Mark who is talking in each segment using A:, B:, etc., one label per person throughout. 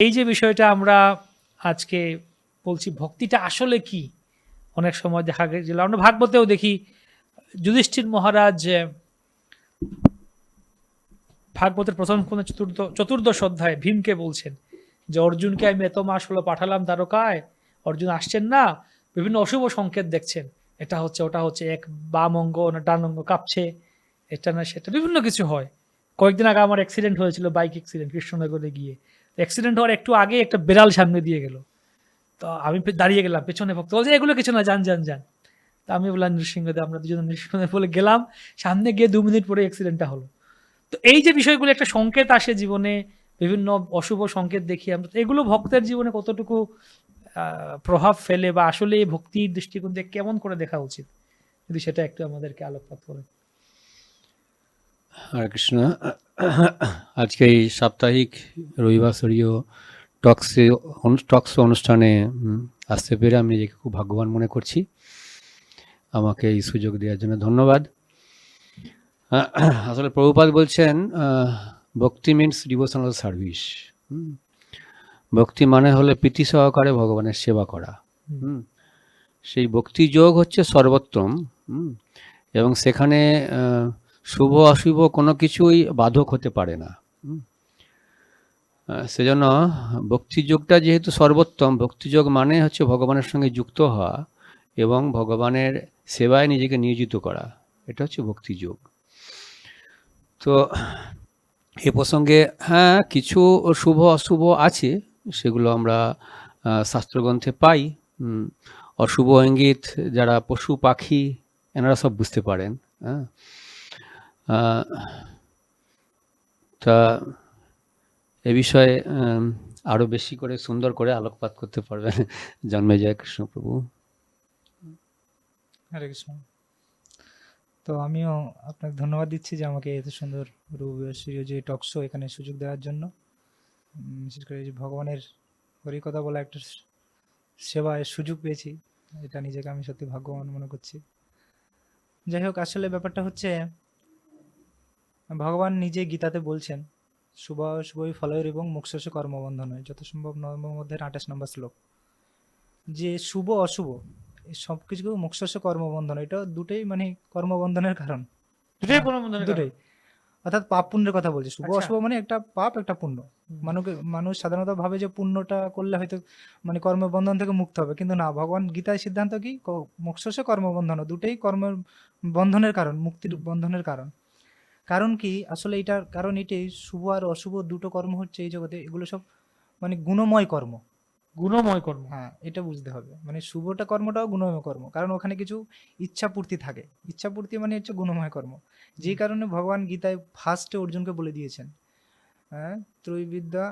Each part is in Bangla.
A: এই যে বিষয়টা আমরা আজকে বলছি, ভক্তিটা আসলে কি? অনেক সময় দেখা গেছিল, আমরা ভাগবতেও দেখি, যুধিষ্ঠির মহারাজ ভাগবতের প্রথম কোন চতুর্থ চতুর্দশ অধ্যায় ভীমকে বলছেন যে, অর্জুনকে আমি এত মাস হলো পাঠালাম দ্বারকায়, অর্জুন আসছেন না, বিভিন্ন অশুভ সংকেত দেখছেন। এটা হচ্ছে, ওটা হচ্ছে, এক বাম অঙ্গ, না ডান অঙ্গ কাঁপছে, এটা না সেটা। বিভিন্ন কিছু হয়। কয়েকদিন আগে আমার অ্যাক্সিডেন্ট হয়েছিল বাইক অ্যাক্সিডেন্ট কৃষ্ণনগরে গিয়ে। অ্যাক্সিডেন্ট হওয়ার একটু আগে একটা বেড়াল সামনে দিয়ে গেল। তো আমি দাঁড়িয়ে গেলাম, পেছনে ভক্ত বলছে, এগুলো কিছু না, যান যান যান। তা আমি বললাম, নৃসিংহদেব, আমরা দুজন নৃসিংহদেব বলে গেলাম, সামনে গিয়ে দু মিনিট পরে অ্যাক্সিডেন্টটা হলো। তো এই যে বিষয়গুলো, একটা সংকেত আসে জীবনে, বিভিন্ন অশুভ সংকেত দেখি আমরা। এগুলো ভক্তের জীবনে কতটুকু প্রভাব ফেলে বা আসলে ভক্তির দৃষ্টিকোণ থেকে কেমন করে দেখা উচিত? যদি সেটা একটু আমাদেরকে আলোকপাত করে
B: হরে কৃষ্ণ। আজকে এই সাপ্তাহিক রবিবার রবিবাসরীয় টক্সে টক্স অনুষ্ঠানে আসতে পেরে আমি নিজেকে খুব ভাগ্যবান মনে করছি। আমাকে এই সুযোগ দেওয়ার জন্য ধন্যবাদ। আসলে প্রভুপাদ বলছেন ভক্তি মিনস ডিভোশনাল সার্ভিস ভক্তি মানে হলে প্রীতি সহকারে ভগবানের সেবা করা। সেই ভক্তি যোগ হচ্ছে সর্বোত্তম। এবং সেখানে শুভ, অশুভ কোনো কিছুই বাধক হতে পারে না। সেজন্য ভক্তিযোগটা যেহেতু সর্বোত্তম, ভক্তিযোগ মানে হচ্ছে ভগবানের সঙ্গে যুক্ত হওয়া এবং ভগবানের সেবায় নিজেকে নিয়োজিত করা। এটা হচ্ছে ভক্তিযোগ। তো এ প্রসঙ্গে হ্যাঁ কিছু শুভ, অশুভ আছে, সেগুলো আমরা শাস্ত্রগ্রন্থে পাই। অশুভ ইঙ্গিত, যারা পশু, পাখি, এনারা সব বুঝতে পারেন। হ্যাঁ তা এ বিষয়ে উম, আরও বেশি করে সুন্দর করে আলোকপাত করতে পারবেন জন্মে জয় কৃষ্ণ প্রভু
C: হরে কৃষ্ণ। তো আমিও আপনাকে ধন্যবাদ দিচ্ছি যে আমাকে এত সুন্দর রূপসূর্য যে টক শো এখানে সুযোগ দেওয়ার জন্য। বিশেষ করে যে ভগবানের হরিকথা বলা একটা সেবায় সুযোগ পেয়েছি এটা নিজেকে আমি সত্যি ভাগ্যবান মনে করছি। যাই হোক আসলে ব্যাপারটা হচ্ছে ভগবান নিজে গীতাতে বলছেন শুভ শুভই ফলয়ের এবং মুখ্য কর্মবন্ধন হয় যত সম্ভব নবম মধ্যে আঠাশ নম্বর শ্লোক। যে শুভ অশুভ এই সব কিছু মুখ্য কর্মবন্ধন এটা দুটোই মানে কর্মবন্ধনের কারণ।
A: দুটোই কোনো
C: দুটোই। অর্থাৎ পাপ পুণ্যের কথা বলছি। শুভ
A: আচ্ছা।
C: অশুভ মানে একটা পাপ একটা পুণ্য। মানুষ মানুষ সাধারণত ভাবে যে পুণ্যটা করলে হয়তো মানে কর্মবন্ধন থেকে মুক্ত হবে কিন্তু না ভগবান গীতার সিদ্ধান্ত কি? মোক্ষসে কর্মবন্ধন দুটোই কর্ম বন্ধনের কারণ মুক্তির বন্ধনের কারণ। কারণ কি? আসলে এটার কারণ এটাই শুভ আর অশুভ দুটো কর্ম হচ্ছে এই জগতে এগুলো সব মানে গুণময় কর্ম।
A: গুণময় কর্ম।
C: হ্যাঁ এটা বুঝতে হবে। মানে শুভটা কর্মটাও গুণময় কর্ম কারণ ওখানে কিছু ইচ্ছা পূর্তি থাকে। ইচ্ছা পূর্তি মানে হচ্ছে গুণময় কর্ম। যে কারণে ভগবান গীতায় ফার্স্টে অর্জুনকে বলে দিয়েছেন হ্যাঁ ত্রৈবিদ্যা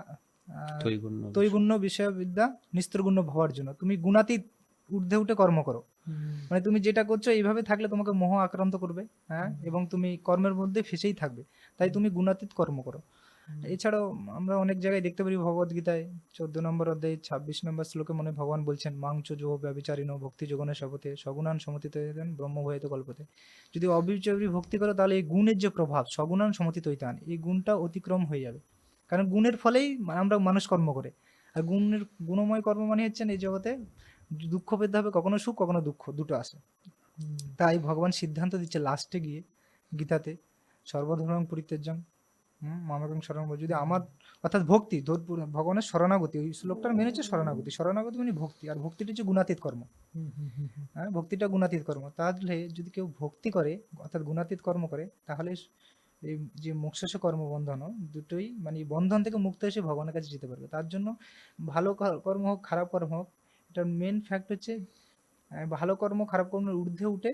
B: তৈগুণ্য
C: ত্রৈগুণ্য বিষয়বিদ্যা নিস্ত্রগুণ্য ভবার জন্য তুমি গুণাতীত ঊর্ধ্বে উঠে কর্ম করো। মানে তুমি যেটা করছ এইভাবে থাকলে তোমাকে মোহ আক্রান্ত করবে হ্যাঁ? এবং তুমি কর্মের মধ্যে ফেসেই থাকবে। তাই তুমি গুণাতীত কর্ম করো। এছাড়াও আমরা অনেক জায়গায় দেখতে পারি ভগবত গীতায় চোদ্দ নম্বর অধ্যায় ছাব্বিশ নম্বর শ্লোকে মনে ভগবান বলছেন মাংচ জো ব্যবিচারিণ ভক্তি যোগনের শপথে সগুণান সমতিত হইতেন ব্রহ্মভূত কল্পতে। যদি অবিচারী ভক্তি করো তাহলে এই গুণের যে প্রভাব সগুণান সমতিত হইতান এই গুণটা অতিক্রম হয়ে যাবে। কারণ গুণের ফলেই আমরা মানুষ কর্ম করে। আর গুণের গুণময় কর্ম মানে হচ্ছেন এই জগতে দুঃখ পেতে হবে কখনো সুখ কখনো দুঃখ দুটো আসে তাই ভগবান সিদ্ধান্ত দিচ্ছে লাস্টে গিয়ে গীতাতে সর্বধর্ম পরিত্যাজ্যং হুম মামাকং শরণ যদি আমার অর্থাৎ ভক্তি ভগবানের শরণাগতি ওই শ্লোকটার মেনে হচ্ছে শরণাগতি। শরণাগতি মানে ভক্তি আর ভক্তিটা হচ্ছে গুণাতীত কর্ম। হ্যাঁ ভক্তিটা গুণাতীত কর্ম। তাহলে যদি কেউ ভক্তি করে অর্থাৎ গুণাতীত কর্ম করে তাহলে এই যে মোক্ষস কর্মবন্ধন দুটোই মানে বন্ধন থেকে মুক্ত এসে ভগবানের কাছে যেতে পারবে। তার জন্য ভালো কর্ম হোক খারাপ কর্ম হোক এটার মেন ফ্যাক্ট হচ্ছে ভালো কর্ম খারাপ কর্মের ঊর্ধ্বে উঠে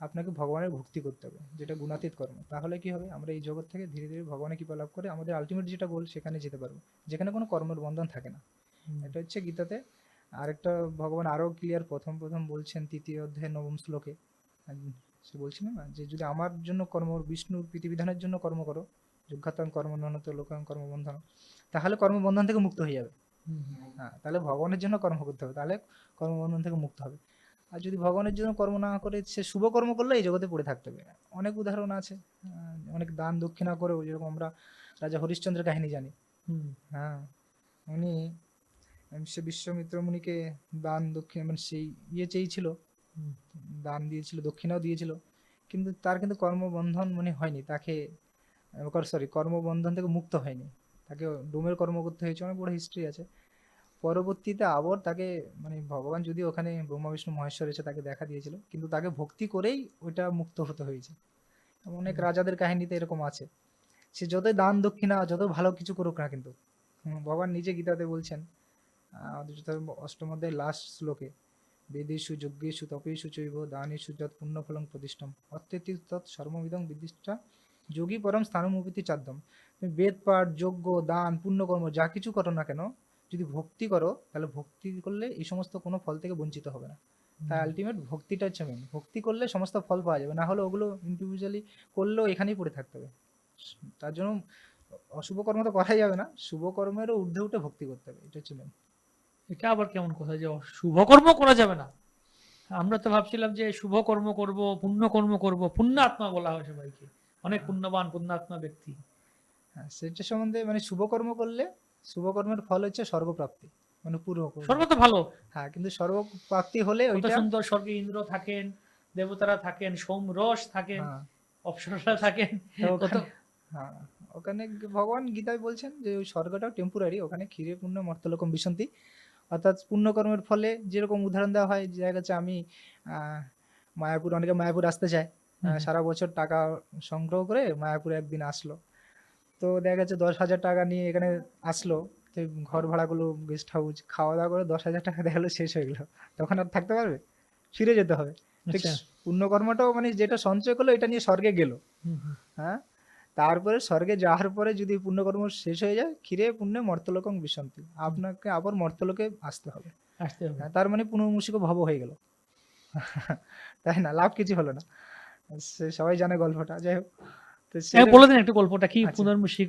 C: আপনাকে ভগবানের ভক্তি করতে হবে যেটা গুণাতীত কর্ম। তাহলে কি হবে? আমরা এই জগৎ থেকে ধীরে ধীরে ভগবানের কৃপা লাভ করে আমাদের আলটিমেট যেটা গোল সেখানে যেতে পারব। যেখানে কোনো কর্মের বন্ধন থাকে না। এটা হচ্ছে গীতাতে আরেকটা ভগবান আরও ক্লিয়ার প্রথম প্রথম বলছেন তৃতীয় অধ্যায় নবম শ্লোকে। সে বলছিল না? যে যদি আমার জন্য কর্ম বিষ্ণুর প্রীতিবিধানের জন্য কর্ম করো যোগ্যতাং কর্মনত লোকাং কর্মবন্ধন তাহলে কর্মবন্ধন থেকে মুক্ত হয়ে যাবে। হ্যাঁ তাহলে ভগবানের জন্য কর্ম করতে হবে তাহলে কর্মবন্ধন থেকে মুক্ত হবে। আর যদি ভগবানের জন্য কর্ম না করে সে শুভ কর্ম করলে এই জগতে পড়ে থাকতে হবে। অনেক উদাহরণ আছে অনেক দান দক্ষিণা করেও যেরকম আমরা রাজা হরিশ্চন্দ্রের কাহিনী জানি। হ্যাঁ উনি সে বিশ্বামিত্র মুনিকে দান দক্ষিণ মানে সেই ইয়ে চেয়েছিল দান দিয়েছিল দক্ষিণাও দিয়েছিল কিন্তু তার কিন্তু কর্মবন্ধন মানে হয়নি তাকে সরি কর্মবন্ধন থেকে মুক্ত হয়নি। তাকে ডোমের কর্ম করতে হয়েছে অনেক বড় হিস্ট্রি আছে। পরবর্তীতে আবার তাকে মানে ভগবান যদি ওখানে ব্রহ্মা বিষ্ণু মহেশ্বর এসে তাকে দেখা দিয়েছিল কিন্তু তাকে ভক্তি করেই ওইটা মুক্ত হতে হয়েছে। অনেক রাজাদের কাহিনীতে এরকম আছে। সে যতই দান দক্ষিণা যত ভালো কিছু করুক না কিন্তু ভগবান নিজে গীতাতে বলছেন আহ, অদ্বৈত অষ্টম অধ্যায় লাস্ট শ্লোকে বেদেশু যজ্ঞেশু তপেশু চৈব দানেশু যৎ পুণ্যফলং প্রতিষ্ঠম অত্যতি তৎ সর্ববিধং বিদিষ্টা যোগী পরম স্থানমুপীতি চাদ্যম। তুমি বেদ পাঠ যজ্ঞ দান পুণ্যকর্ম যা কিছু করো না কেন যদি ভক্তি করো তাহলে ভক্তি করলে এই সমস্ত কোনো ফল থেকে বঞ্চিত হবে না। তাই আলটিমেট ভক্তিটা হচ্ছে মেন ভক্তি করলে সমস্ত ফল পাওয়া যাবে। না হলে ওগুলো ইন্ডিভিজুয়ালি করলেও এখানেই পড়ে থাকতে হবে। তার জন্য অশুভ কর্ম তো করাই যাবে না। শুভ কর্মেরও ঊর্ধ্বে উঠে ভক্তি করতে হবে। এটা হচ্ছে মেন
A: এটা আবার কেমন কথা যে শুভ কর্ম করা যাবে না? আমরা তো ভাবছিলাম যে শুভ কর্ম করব পুণ্য কর্ম করব পুণ্যাত্মা বলা হয় সবাইকে। অনেক পুণ্যবান পুণ্যাত্মা ব্যক্তি।
C: হ্যাঁ সেটা সম্বন্ধে মানে শুভকর্ম করলে শুভকর্মের ফল হচ্ছে স্বর্গপ্রাপ্তি মানে পূর্ব।
A: স্বর্গ তো ভালো।
C: হ্যাঁ কিন্তু স্বর্গপ্রাপ্তি হলে ওইটা
A: সুন্দর স্বর্গে ইন্দ্র থাকেন দেবতারা থাকেন সোম রস থাকেন
C: হ্যাঁ,
A: অপ্সররা থাকেন।
C: হ্যাঁ ওখানে ভগবান গীতায় বলছেন যে ওই স্বর্গটাও টেম্পোরারি ওখানে ক্ষীরে পুণ্য মর্তলোকম বিশন্তি অর্থাৎ পুণ্যকর্মের ফলে যেরকম উদাহরণ দেওয়া হয় যে দেখা যাচ্ছে আমি আহ, মায়াপুর অনেকে মায়াপুর আসতে চায় সারা বছর টাকা সংগ্রহ করে মায়াপুরে একদিন আসলো। তো দেখা যাচ্ছে দশ হাজার টাকা নিয়ে এখানে আসলো। তো ঘর ভাড়াগুলো গেস্ট হাউস খাওয়া দাওয়া করে দশ হাজার টাকা দেখা গেলো শেষ হয়ে গেলো। তখন আর থাকতে পারবে? ফিরে যেতে হবে। ঠিক
A: আচ্ছা।
C: পুণ্যকর্মটাও মানে যেটা সঞ্চয় করল এটা নিয়ে স্বর্গে গেল। হ্যাঁ? তারপরে স্বর্গে যাওয়ার পরে যদি পুণ্যকর্ম শেষ হয়ে যায় ক্ষীরে পুণ্যে মর্তলোকং বিশান্তি। আপনাকে আবার মর্তলোকে আসতে হবে।
A: আসতে হবে।
C: হ্যাঁ, তার মানে পুনর্মুষিক ভব হয়ে গেল। তাই না? লাভ কিছু হলো না। সে সবাই জানে গল্পটা। যাই হোক।
A: বলে দিন একটু গল্পটা কি
C: আচ্ছা।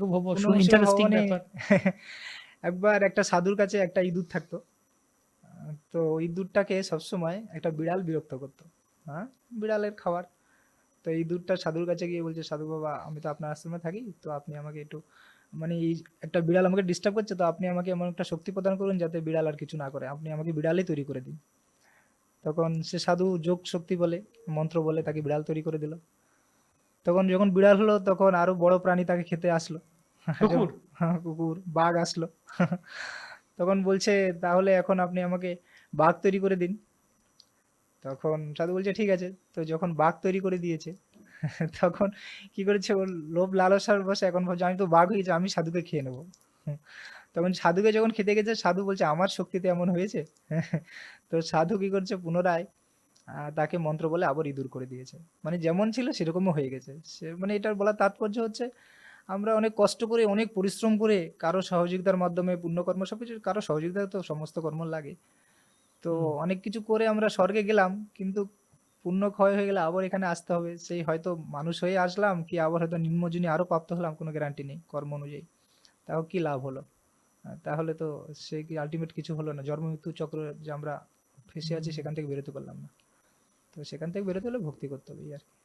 A: ভব ইন্টারেস্টিং ব্যাপার
C: একবার একটা সাধুর কাছে একটা ইঁদুর থাকতো। তো ইঁদুরটাকে সবসময় একটা বিড়াল বিরক্ত করতো। হ্যাঁ বিড়ালের খাবার। তো ইঁদুরটা সাধুর কাছে গিয়ে বলছে সাধু বাবা আমি তো আপনার আশ্রমে থাকি তো আপনি আমাকে একটু মানে এই একটা বিড়াল আমাকে ডিস্টার্ব করছে তো আপনি আমাকে এমন একটা শক্তি প্রদান করুন যাতে বিড়াল আর কিছু না করে। আপনি আমাকে বিড়ালই তৈরি করে দিন। তখন সে সাধু যোগ শক্তি বলে মন্ত্র বলে তাকে বিড়াল তৈরি করে দিল। তখন যখন বিড়াল হলো তখন আরও বড় প্রাণী তাকে খেতে আসলো।
A: কুকুর?
C: হ্যাঁ কুকুর বাঘ আসলো। তখন বলছে তাহলে এখন আপনি আমাকে বাঘ তৈরি করে দিন। তখন সাধু বলছে ঠিক আছে। তো যখন বাঘ তৈরি করে দিয়েছে তখন কি করেছে ওর লোভ লালসার বসে এখন ভাবছে আমি তো বাঘ হয়েছে আমি সাধুকে খেয়ে নেব। তখন সাধুকে যখন খেতে গেছে সাধু বলছে আমার শক্তিতে এমন হয়েছে? তো সাধু কি করছে পুনরায় তাকে মন্ত্র বলে আবার ইঁদুর করে দিয়েছে। মানে যেমন ছিল সেরকমও হয়ে গেছে। সে মানে এটার বলার তাৎপর্য হচ্ছে আমরা অনেক কষ্ট করে অনেক পরিশ্রম করে কারও সহযোগিতার মাধ্যমে পুণ্যকর্ম সব কিছু কারও সহযোগিতা তো সমস্ত কর্ম লাগে। তো অনেক কিছু করে আমরা স্বর্গে গেলাম কিন্তু পুণ্য ক্ষয় হয়ে গেলে আবার এখানে আসতে হবে। সেই হয়তো মানুষ হয়ে আসলাম কি আবার হয়তো নিম্নজনী আরও প্রাপ্ত হলাম কোনো গ্যারান্টি নেই কর্ম অনুযায়ী। তাও কি লাভ হলো? তাহলে তো সে কি আলটিমেট কিছু হলো না। জন্ম মৃত্যু চক্র যে আমরা ফেসে আছি সেখান থেকে বেরোতে পারলাম না। তো সেখান থেকে বেরোতে হলে ভক্তি করতে হবে আর কি।